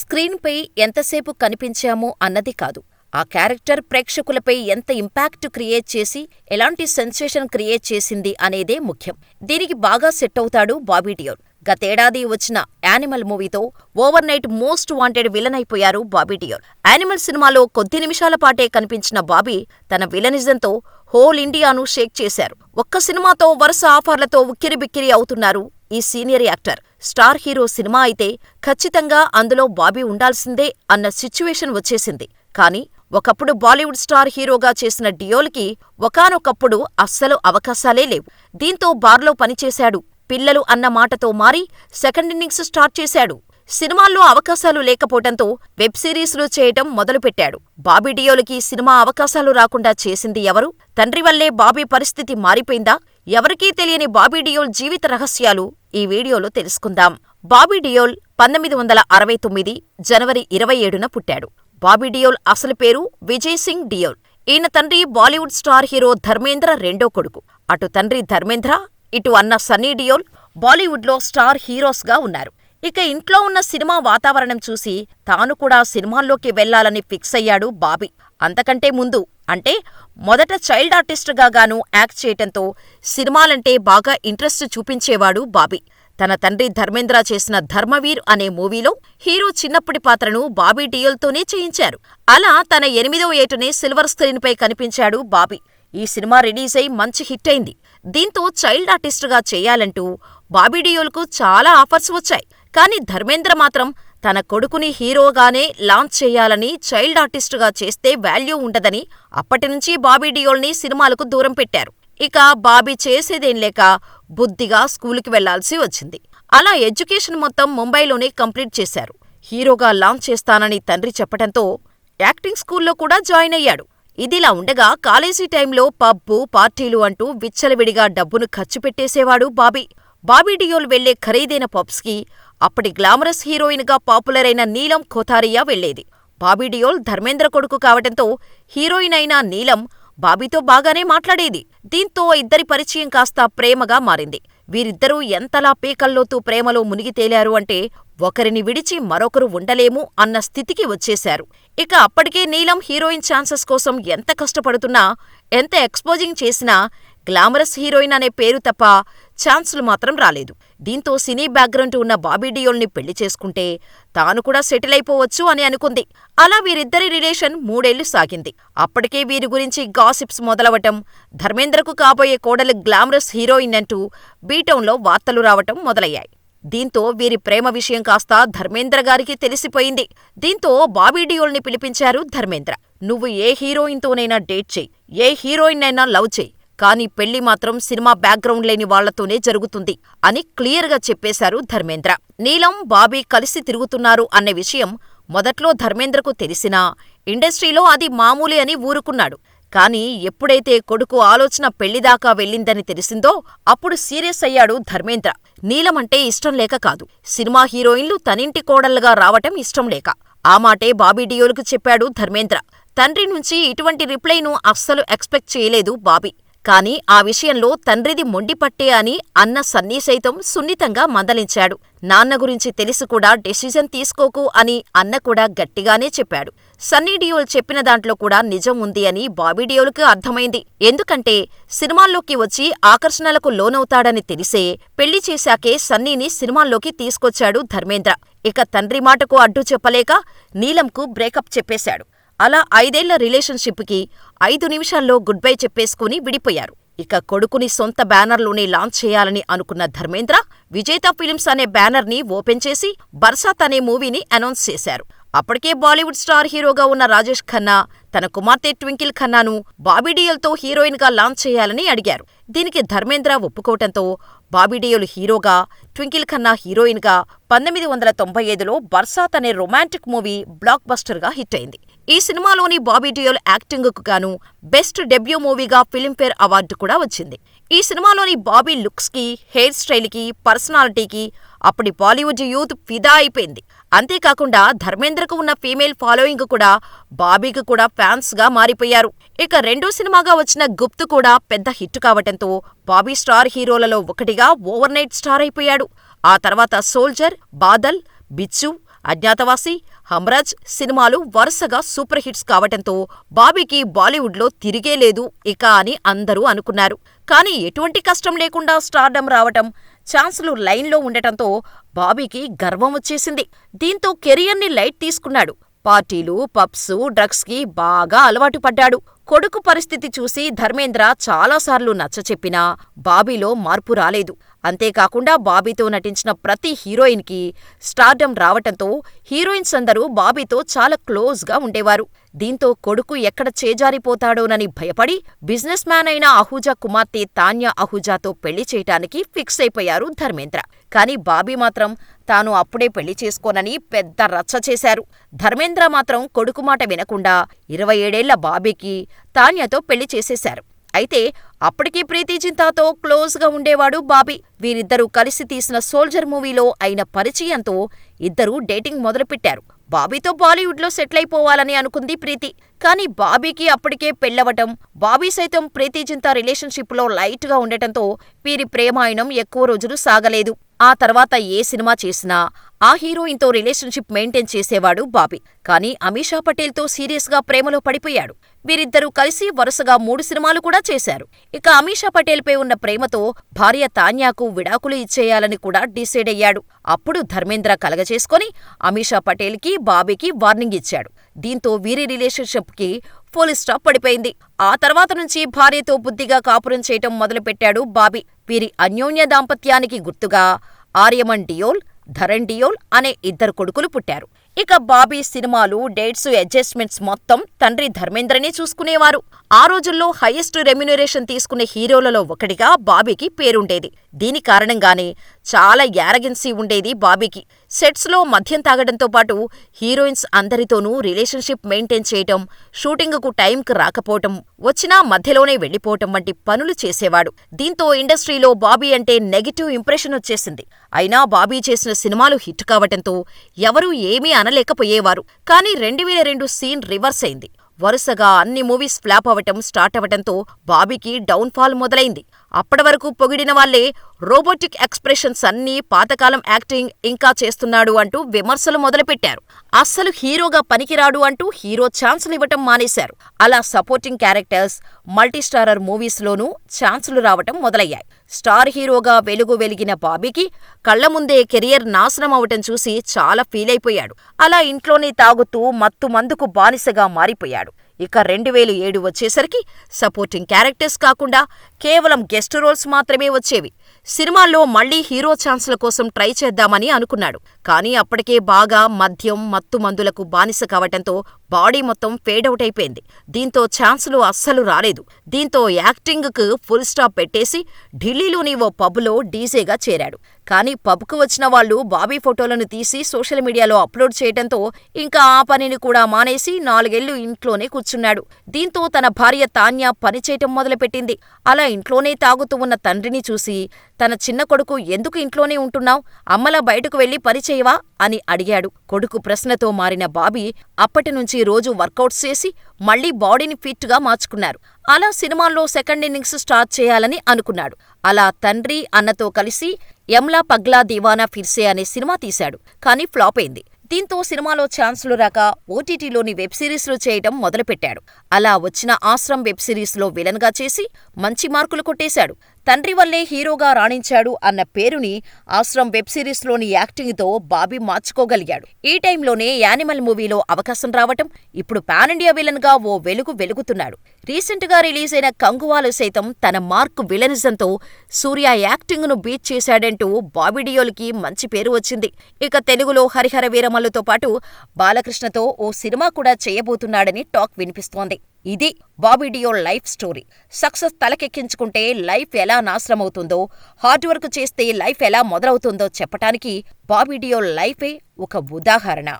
స్క్రీన్పై ఎంతసేపు కనిపించాము అన్నది కాదు, ఆ క్యారెక్టర్ ప్రేక్షకులపై ఎంత ఇంపాక్ట్ క్రియేట్ చేసి, ఎలాంటి సెన్సేషన్ క్రియేట్ చేసింది అనేదే ముఖ్యం. దీనికి బాగా సెట్టవుతాడు బాబీ డియోల్. గతేడాది వచ్చిన యానిమల్ మూవీతో over night most wanted villain అయిపోయారు బాబీ డియోల్. యానిమల్ సినిమాలో కొద్ది నిమిషాల పాటే కనిపించిన బాబీ తన విలనిజంతో హోల్ ఇండియాను షేక్ చేశారు. ఒక్క సినిమాతో వరుస ఆఫర్లతో ఉక్కిరిబిక్కిరి అవుతున్నారు ఈ సీనియర్ యాక్టర్. స్టార్ హీరో సినిమా అయితే ఖచ్చితంగా అందులో బాబీ ఉండాల్సిందే అన్న సిచ్యువేషన్ వచ్చేసింది. కానీ ఒకప్పుడు బాలీవుడ్ స్టార్ హీరోగా చేసిన డియోల్కి ఒకానొకప్పుడు అస్సలు అవకాశాలే లేవు. దీంతో బార్లో పనిచేశాడు. పిల్లలు అన్న మాటతో మారి సెకండ్ ఇన్నింగ్స్ స్టార్ట్ చేశాడు. సినిమాల్లో అవకాశాలు లేకపోవటంతో వెబ్ సిరీస్లు చేయటం మొదలుపెట్టాడు. బాబీ డియోల్కి సినిమా అవకాశాలు రాకుండా చేసింది ఎవరు? తండ్రి వల్లే బాబీ పరిస్థితి మారిపోయిందా? ఎవరికీ తెలియని బాబీ డియోల్ జీవిత రహస్యాలు ఈ వీడియోలో తెలుసుకుందాం. బాబీ డియోల్ పంతొమ్మిది వందల అరవై తొమ్మిది జనవరి ఇరవై ఏడున పుట్టాడు. బాబీ డియోల్ అసలు పేరు విజయ్ సింగ్ డియోల్. ఈయన తండ్రి బాలీవుడ్ స్టార్ హీరో ధర్మేంద్ర రెండో కొడుకు. అటు తండ్రి ధర్మేంద్ర, ఇటు అన్న సన్నీ డియోల్ బాలీవుడ్లో స్టార్ హీరోస్గా ఉన్నారు. ఇక ఇంట్లో ఉన్న సినిమా వాతావరణం చూసి తాను కూడా సినిమాల్లోకి వెళ్ళాలని ఫిక్స్ అయ్యాడు బాబీ. అంతకంటే ముందు అంటే మొదట చైల్డ్ ఆర్టిస్టుగా గాను యాక్ట్ చేయటంతో సినిమాలంటే బాగా ఇంట్రెస్ట్ చూపించేవాడు బాబీ. తన తండ్రి ధర్మేంద్ర చేసిన ధర్మవీర్ అనే మూవీలో హీరో చిన్నప్పటి పాత్రను బాబీ డియోల్తోనే చేయించారు. అలా తన ఎనిమిదో ఏటనే సిల్వర్ స్క్రీన్పై కనిపించాడు బాబీ. ఈ సినిమా రిలీజ్ అయి మంచి హిట్ అయింది. దీంతో చైల్డ్ ఆర్టిస్టుగా చేయాలంటూ బాబీ డియోల్కు చాలా ఆఫర్స్ వచ్చాయి. కానీ ధర్మేంద్ర మాత్రం తన కొడుకుని హీరోగానే లాంచ్ చేయాలని చైల్డ్ ఆర్టిస్టుగా చేస్తే వాల్యూ ఉండదని అప్పటినుంచి బాబీ డియోల్ని సినిమాలకు దూరం పెట్టారు. ఇక బాబీ చేసేదేం లేక బుద్ధిగా స్కూలుకి వెళ్ళాల్సి వచ్చింది. అలా ఎడ్యుకేషన్ మొత్తం ముంబైలోనే కంప్లీట్ చేశారు. హీరోగా లాంచ్ చేస్తానని తండ్రి చెప్పటంతో యాక్టింగ్ స్కూల్లో కూడా జాయిన్ అయ్యాడు. ఇదిలా ఉండగా కాలేజీ టైంలో పబ్బు, పార్టీలు అంటూ విచ్చలవిడిగా డబ్బును ఖర్చు పెట్టేసేవాడు బాబీ. బాబీ డియోల్ వెళ్ళే ఖరీదైన పబ్స్కి అప్పటి గ్లామరస్ హీరోయిన్గా పాపులర్ అయిన నీలం కోథారియా వెళ్ళేది. బాబీ డియోల్ ధర్మేంద్ర కొడుకు కావటంతో హీరోయిన్ అయిన నీలం బాబీతో బాగానే మాట్లాడేది. దీంతో ఇద్దరి పరిచయం కాస్త ప్రేమగా మారింది. వీరిద్దరూ ఎంతలా పీకల్లోతూ ప్రేమలో మునిగి తేలారు అంటే ఒకరిని విడిచి మరొకరు ఉండలేము అన్న స్థితికి వచ్చేశారు. ఇక అప్పటికే నీలం హీరోయిన్ ఛాన్సెస్ కోసం ఎంత కష్టపడుతున్నా, ఎంత ఎక్స్పోజింగ్ చేసినా గ్లామరస్ హీరోయిన్ అనే పేరు తప్ప ఛాన్సులు మాత్రం రాలేదు. దీంతో సినీ బ్యాక్గ్రౌండ్ ఉన్న బాబీ డియోల్ని పెళ్ళి చేసుకుంటే తాను కూడా సెటిల్ అయిపోవచ్చు అని అనుకుంది. అలా వీరిద్దరి రిలేషన్ మూడేళ్ళు సాగింది. అప్పటికే వీరి గురించి గాసిప్స్ మొదలవటం, ధర్మేంద్రకు కాబోయే కోడలు గ్లామరస్ హీరోయిన్ అంటూ బీటౌన్లో వార్తలు రావటం మొదలయ్యాయి. దీంతో వీరి ప్రేమ విషయం కాస్త ధర్మేంద్ర గారికి తెలిసిపోయింది. దీంతో బాబీ డియోల్ని పిలిపించారు ధర్మేంద్ర. నువ్వు ఏ హీరోయిన్తోనైనా డేట్ చెయ్, ఏ హీరోయిన్ అయినా లవ్ చేయి కానీ పెళ్ళి మాత్రం సినిమా బ్యాక్గ్రౌండ్ లేని వాళ్ళతోనే జరుగుతుంది అని క్లియర్గా చెప్పేశారు ధర్మేంద్ర. నీలం, బాబీ కలిసి తిరుగుతున్నారు అన్న విషయం మొదట్లో ధర్మేంద్రకు తెలిసినా ఇండస్ట్రీలో అది మామూలే అని ఊరుకున్నాడు. కానీ ఎప్పుడైతే కొడుకు ఆలోచన పెళ్ళిదాకా వెళ్ళిందని తెలిసిందో అప్పుడు సీరియస్ అయ్యాడు ధర్మేంద్ర. నీలమంటే ఇష్టం లేక కాదు, సినిమా హీరోయిన్లు తనింటి కోడళ్ళుగా రావటం ఇష్టం లేక. ఆ మాటే బాబీ డియోలకు చెప్పాడు ధర్మేంద్ర. తండ్రి నుంచి ఇటువంటి రిప్లైను అస్సలు ఎక్స్పెక్ట్ చేయలేదు బాబీ. కాని ఆ విషయంలో తండ్రిది మొండిపట్టే అని అన్న సన్నీ సైతం సున్నితంగా మందలించాడు. నాన్న గురించి తెలిసి కూడా డెసిజన్ తీసుకోకు అని అన్న కూడా గట్టిగానే చెప్పాడు. సన్నీ డియోల్ చెప్పిన దాంట్లో కూడా నిజం ఉంది అని బాబీ డియోల్కు అర్థమైంది. ఎందుకంటే సినిమాల్లోకి వచ్చి ఆకర్షణలకు లోనవుతాడని తెలిసే పెళ్ళి చేశాకే సన్నీని సినిమాల్లోకి తీసుకొచ్చాడు ధర్మేంద్ర. ఇక తండ్రి మాటకు అడ్డు చెప్పలేక నీలంకు బ్రేకప్ చెప్పేశాడు. అలా ఐదేళ్ళ రిలేషన్షిప్కి ఐదు నిమిషాల్లో గుడ్ బై చెప్పేసుకుని విడిపోయారు. ఇక కొడుకుని సొంత బ్యానర్లోనే లాంచ్ చేయాలని అనుకున్న ధర్మేంద్ర విజేత ఫిలిమ్స్ అనే బ్యానర్ని ఓపెన్ చేసి బర్సాత్ అనే మూవీని అనౌన్స్ చేశారు. అప్పటికే బాలీవుడ్ స్టార్ హీరోగా ఉన్న రాజేష్ ఖన్నా తన కుమార్తె ట్వింకిల్ ఖన్నాను బాబీడియల్తో హీరోయిన్గా లాంచ్ చేయాలని అడిగారు. దీనికి ధర్మేంద్ర ఒప్పుకోవటంతో బాబీడియోలు హీరోగా, ట్వింకిల్ ఖన్నా హీరోయిన్గా పంతొమ్మిది వందల తొంభై ఐదులో బర్సాత్ అనే రొమాంటిక్ మూవీ బ్లాక్ బస్టర్గా హిట్ అయింది. ఈ సినిమాలోని బాబీ డియోల్ యాక్టింగ్కు గాను బెస్ట్ డెబ్యూ మూవీగా ఫిల్మ్ఫేర్ అవార్డు కూడా వచ్చింది. ఈ సినిమాలోని బాబీ లుక్స్కి, హెయిర్ స్టైల్కి, పర్సనాలిటీకి అప్పటి బాలీవుడ్ యూత్ ఫిదా అయిపోయింది. అంతేకాకుండా ధర్మేంద్రకు ఉన్న ఫీమేల్ ఫాలోయింగ్ కూడా బాబీకి కూడా ఫ్యాన్స్గా మారిపోయారు. ఇక రెండో సినిమాగా వచ్చిన గుప్తు కూడా పెద్ద హిట్ కావటంతో బాబీ స్టార్ హీరోలలో ఒకటిగా ఓవర్నైట్ స్టార్ అయిపోయాడు. ఆ తర్వాత సోల్జర్, బాదల్, బిచ్చు, అజ్ఞాతవాసి, హమ్రాజ్ సినిమాలు వరుసగా సూపర్ హిట్స్ కావటంతో బాబీకి బాలీవుడ్లో తిరిగే లేదు ఇక అని అందరూ అనుకున్నారు. కానీ ఎటువంటి కష్టం లేకుండా స్టార్డమ్ రావటం, ఛాన్సులు లైన్లో ఉండటంతో బాబీకి గర్వం వచ్చేసింది. దీంతో కెరియర్ని లైట్ తీసుకున్నాడు. పార్టీలు, పబ్స్, డ్రగ్స్కి బాగా అలవాటు పడ్డాడు. కొడుకు పరిస్థితి చూసి ధర్మేంద్ర చాలాసార్లు నచ్చచెప్పినా బాబీలో మార్పు రాలేదు. అంతేకాకుండా బాబీతో నటించిన ప్రతి హీరోయిన్కి స్టార్డమ్ రావటంతో హీరోయిన్స్ అందరూ బాబీతో చాలా క్లోజ్గా ఉండేవారు. దీంతో కొడుకు ఎక్కడ చేజారిపోతాడోనని భయపడి బిజినెస్ మ్యాన్ అయిన అహూజా కుమార్తె తాన్యా అహూజాతో పెళ్ళి చేయటానికి ఫిక్స్ అయిపోయారు ధర్మేంద్ర. కానీ బాబీ మాత్రం తాను అప్పుడే పెళ్ళి చేసుకోనని పెద్ద రచ్చ చేశారు. ధర్మేంద్ర మాత్రం కొడుకు మాట వినకుండా ఇరవై ఏడేళ్ళ బాబీకి తాన్యాతో పెళ్ళి చేసేశారు. అయితే అప్పటికీ ప్రీతి జింతాతో క్లోజ్గా ఉండేవాడు బాబీ. వీరిద్దరూ కలిసి తీసిన సోల్జర్ మూవీలో అయిన పరిచయంతో ఇద్దరూ డేటింగ్ మొదలుపెట్టారు. బాబీతో బాలీవుడ్లో సెటిల్ అయిపోవాలని అనుకుంది ప్రీతి. కానీ బాబీకి అప్పటికే పెళ్ళవటం బాబీ సైతం ప్రీతి జింతా రిలేషన్షిప్లో లైట్గా ఉండటంతో వీరి ప్రేమాయణం ఎక్కువ రోజులు సాగలేదు. ఆ తర్వాత ఏ సినిమా చేసినా ఆ హీరోయిన్తో రిలేషన్షిప్ మెయింటైన్ చేసేవాడు బాబీ. కానీ అమీషా పటేల్తో సీరియస్గా ప్రేమలో పడిపోయాడు. వీరిద్దరూ కలిసి వరుసగా మూడు సినిమాలు కూడా చేశారు. ఇక అమీషా పటేల్పై ఉన్న ప్రేమతో భార్య తాన్యాకు విడాకులు ఇచ్చేయాలని కూడా డిసైడ్ అయ్యాడు. అప్పుడు ధర్మేంద్ర కలగజేసుకొని అమీషా పటేల్కి, బాబీకి వార్నింగ్ ఇచ్చాడు. దీంతో వీరి రిలేషన్షిప్కి ఫుల్ స్టాప్ పడిపోయింది. ఆ తర్వాత నుంచి భార్యతో బుద్ధిగా కాపురం చేయటం మొదలుపెట్టాడు బాబీ. వీరి అన్యోన్య దాంపత్యానికి గుర్తుగా ఆర్యమన్ డియోల్, ధరణ్ డియోల్ అనే ఇద్దరు కొడుకులు పుట్టారు. ఇక బాబీ సినిమాలు, డేట్స్, అడ్జస్ట్మెంట్స్ మొత్తం తండ్రి ధర్మేంద్రనే చూసుకునేవారు. ఆ రోజుల్లో హైయెస్ట్ రెమ్యునరేషన్ తీసుకునే హీరోలలో ఒకటిగా బాబీకి పేరుండేది. దీని కారణంగానే చాలా యారగెన్సీ ఉండేది బాబీకి. సెట్స్లో మద్యం తాగడంతో పాటు హీరోయిన్స్ అందరితోనూ రిలేషన్షిప్ మెయింటైన్ చేయటం, షూటింగుకు టైంకి రాకపోవటం, వచ్చినా మధ్యలోనే వెళ్ళిపోవటం వంటి పనులు చేసేవాడు. దీంతో ఇండస్ట్రీలో బాబీ అంటే నెగటివ్ ఇంప్రెషన్ వచ్చేసింది. అయినా బాబీ చేసిన సినిమాలు హిట్ కావటంతో ఎవరూ ఏమీ అనలేకపోయేవారు. కానీ రెండువేల రెండు సీన్ రివర్స్ అయింది. వరుసగా అన్ని మూవీస్ ఫ్లాప్ అవటం స్టార్ట్ అవటంతో బాబీకి డౌన్ ఫాల్ అప్పటి అప్పటివరకు పొగిడిన వాళ్ళే రోబోటిక్ ఎక్స్ప్రెషన్స్ అన్నీ పాతకాలం యాక్టింగ్ ఇంకా చేస్తున్నాడు అంటూ విమర్శలు మొదలుపెట్టారు. అస్సలు హీరోగా పనికిరాడు అంటూ హీరో ఛాన్సులు ఇవ్వటం మానేశారు. అలా సపోర్టింగ్ క్యారెక్టర్స్, మల్టీస్టారర్ మూవీస్లోనూ ఛాన్సులు రావటం మొదలయ్యాయి. స్టార్ హీరోగా వెలుగు వెలిగిన బాబీకి కళ్ళముందే కెరియర్ నాశనం అవటం చూసి చాలా ఫీలైపోయాడు. అలా ఇంట్లోనే తాగుతూ మత్తు మందుకు బానిసగా మారిపోయాడు. ఇక రెండువేల ఏడు వచ్చేసరికి సపోర్టింగ్ క్యారెక్టర్స్ కాకుండా కేవలం గెస్ట్ రోల్స్ మాత్రమే వచ్చేవి. సినిమాల్లో మళ్ళీ హీరో ఛాన్సుల కోసం ట్రై చేద్దామని అనుకున్నాడు. కానీ అప్పటికే బాగా మద్యం, మత్తు మందులకు బానిస కావటంతో బాడీ మొత్తం ఫేడౌట్ అయిపోయింది. దీంతో ఛాన్సులు అస్సలు రాలేదు. దీంతో యాక్టింగ్కు ఫుల్ స్టాప్ పెట్టేసి ఢిల్లీలోని ఓ పబ్లో డీజేగా చేరాడు. కానీ పబ్కు వచ్చిన వాళ్ళు బాబీ ఫోటోలను తీసి సోషల్ మీడియాలో అప్లోడ్ చేయటంతో ఇంకా ఆ పనిని కూడా మానేసి నాలుగేళ్ళు ఇంట్లోనే కూర్చున్నాడు. దీంతో తన భార్య తాన్యా పనిచేయటం మొదలుపెట్టింది. అలా ఇంట్లోనే తాగుతూ ఉన్న తండ్రిని చూసి తన చిన్న కొడుకు ఎందుకు ఇంట్లోనే ఉంటున్నావు అమ్మలా బయటకు వెళ్ళి చేయవా అని అడిగాడు. కొడుకు ప్రశ్నతో మారిన బాబీ అప్పటినుంచి రోజూ వర్కౌట్స్ చేసి మళ్ళీ బాడీని ఫిట్గా మార్చుకున్నారు. అలా సినిమాల్లో సెకండ్ ఇన్నింగ్స్ స్టార్ట్ చేయాలని అనుకున్నాడు. అలా తండ్రి, అన్నతో కలిసి యమ్లా పగ్లా దీవానా ఫిర్సే అనే సినిమా తీశాడు. కానీ ఫ్లాప్ అయింది. దీంతో సినిమాలో ఛాన్సులు రాక ఓటీటీలోని వెబ్ సిరీస్లు చేయటం మొదలుపెట్టాడు. అలా వచ్చిన ఆశ్రమ్ వెబ్ సిరీస్లో విలన్గా చేసి మంచి మార్కులు కొట్టేశాడు. తండ్రి వల్లే హీరోగా రాణించాడు అన్న పేరుని ఆశ్రమ్ వెబ్ సిరీస్లోని యాక్టింగ్తో బాబీ మార్చుకోగలిగాడు. ఈ టైంలోనే యానిమల్ మూవీలో అవకాశం రావటం, ఇప్పుడు పాన్ ఇండియా విలన్గా ఓ వెలుగు వెలుగుతున్నాడు. రీసెంట్గా రిలీజైన కంగువాలు సైతం తన మార్క్ విలనిజంతో సూర్య యాక్టింగ్ను బీట్ చేశాడంటూ బాబీడియోల్కి మంచి పేరు వచ్చింది. ఇక తెలుగులో హరిహర వీరమల్లుతో పాటు బాలకృష్ణతో ఓ సినిమా కూడా చేయబోతున్నాడని టాక్ వినిపిస్తోంది. ఇది Bobby Deol life story. Success తలకెక్కించుకుంటే life ఎలా నాశనమవుతుందో, హార్డ్ వర్క్ చేస్తే లైఫ్ ఎలా మొదలవుతుందో చెప్పటానికి బాబీ డియోల్ లైఫే ఒక ఉదాహరణ.